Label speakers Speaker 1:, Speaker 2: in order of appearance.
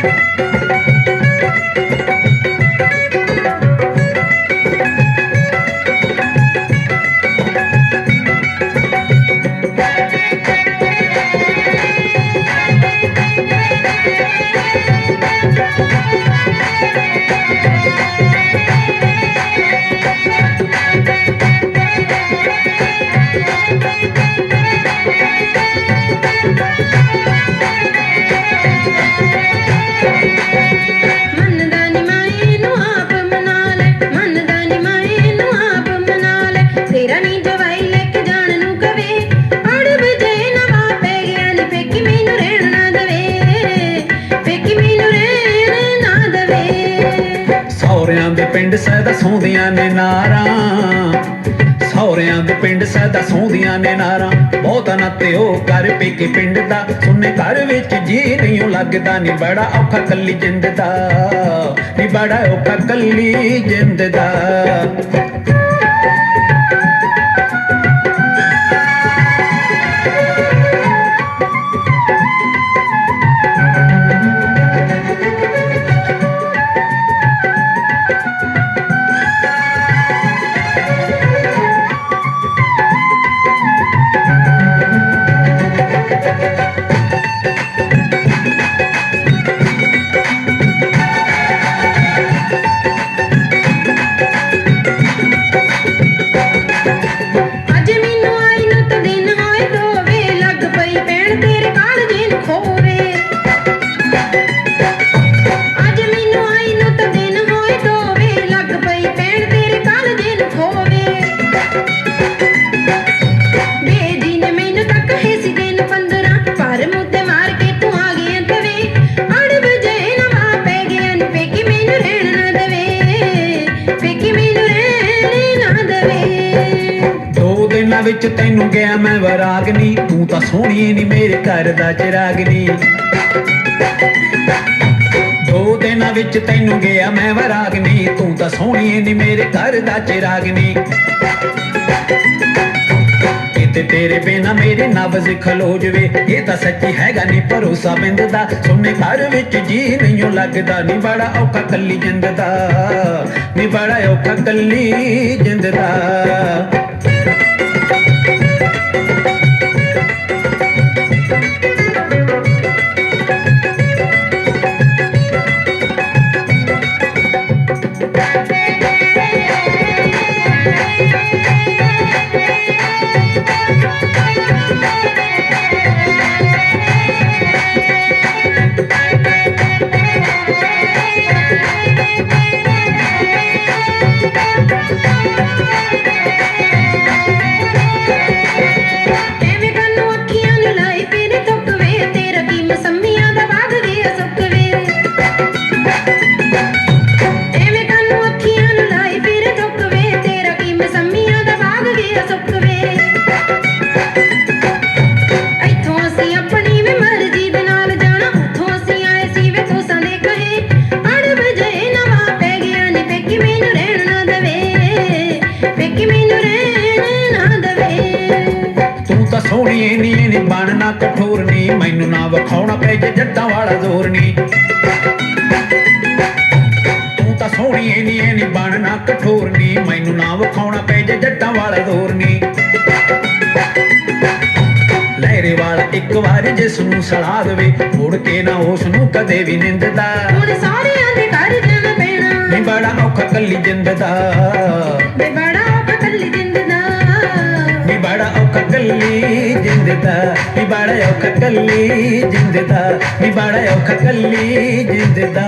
Speaker 1: Thank you. ਪਿੰਡ ਸਦਾ ਸੌਂਦੀਆਂ ਨੇ ਨਾਰਾਂ। ਸੌਰਿਆਂ ਦੇ ਪਿੰਡ ਸਦਾ ਸੌਂਦੀਆਂ ਨੇ ਨਾਰਾਂ। ਬਹੁਤਾ ਨਾ ਉਹ ਕਰ ਪੇਕੇ ਪਿੰਡ ਦਾ। ਸੁਨੇ ਘਰ ਵਿੱਚ ਜੀ ਨਹੀਂ ਲੱਗਦਾ ਨੀ, ਬੜਾ ਔਖਾ ਕੱਲੀ ਜਿੰਦ ਦਾ। ਨੀ ਬੜਾ ਔਖਾ ਕੱਲੀ ਜਿੰਦ ਦਾ।
Speaker 2: ਦਵੇ ਮੈਨੂੰ ਰਹਿਣ ਨਾ ਦਵੇ।
Speaker 1: ਦੋ ਦਿਨਾਂ ਵਿੱਚ ਤੈਨੂੰ ਗਿਆ ਮੈਂ ਵਰਾਗਨੀ, ਤੂੰ ਤਾਂ ਸੋਹਣੀ ਨੀ ਮੇਰੇ ਘਰ ਦਾ ਚਿਰਾਗਨੀ। ਦੋ ਦਿਨਾਂ ਵਿੱਚ ਤੈਨੂੰ ਗਿਆ ਮੈਂ ਵਰਾਗਨੀ, ਤੂੰ ਤਾਂ ਸੋਹਣੀ ਨੀ ਮੇਰੇ ਘਰ ਦਾ ਚਿਰਾਗਨੀ। ਕਿਤੇ ਤੇਰੇ ਬਿਨਾ ਮੇਰੇ ਨਬਜ਼ ਖਲੋ ਜਵੇ। ਇਹ ਤਾਂ ਸੱਚੀ ਹੈਗਾ ਨਹੀਂ ਭਰੋਸਾ ਬਿੰਦ ਦਾ ਸੁਣਨੇ ਘਰ ਵਿੱਚ ਜੀ ਨਹੀਂ ਓ ਲੱਗਦਾ। ਨਹੀਂ ਬੜਾ ਔਖਾ ਕੱਲੀ ਜਿੰਦ ਦਾ ਨਹੀਂ ਬੜਾ ਔਖਾ ਕੱਲੀ ਜਿੰਦ ਦਾ
Speaker 2: ਫੇਕੀ ਮੈਨੂੰ ਰਹਿਣ ਨਾ ਦਵੇ।
Speaker 1: ਤੂੰ ਤਾਂ ਸੋਹਣੀ ਏ ਨੀ ਨੀ ਬਣਨਾ ਕਠੋਰ ਨੀ ਮੈਨੂੰ ਨਾ ਵਿਖਾਉਣਾ ਪੈ ਜੇ ਜੱਟਾਂ ਵਾਲਾ ਜ਼ੋਰ ਨੀ। ਤੂੰ ਤਾਂ ਸੋਹਣੀ ਏ ਨੀ ਨੀ ਬਣਨਾ ਕਠੋਰ ਨੀ ਮੈਨੂੰ ਨਾ ਵਿਖਾਉਣਾ ਪੈ ਜੇ ਜੱਟਾਂ ਵਾਲਾ ਜ਼ੋਰ ਨੀ। ਲਹਿਰੇ ਵਾਲਾ ਇੱਕ ਵਾਰ ਜਿਸ ਨੂੰ ਸੜਾ ਦੇਵੇ ਮੁੜ ਕੇ ਨਾ ਉਸ ਨੂੰ ਕਦੇ ਵੀ ਨਿੰਦਦਾ।
Speaker 2: ਹੁਣ ਸਾਰਿਆਂ ਦੇ ਘਰ ਜਾਣਾ ਪੈਣਾ।
Speaker 1: ਨੀ ਬੜਾ ਔਖਾ ਕੱਲੀ ਜਿੰਦ ਦਾ। జిందిత మీ బాడ యొక్క కల్లి జిందిత మీ బాడ యొక్క కల్లి జిందిత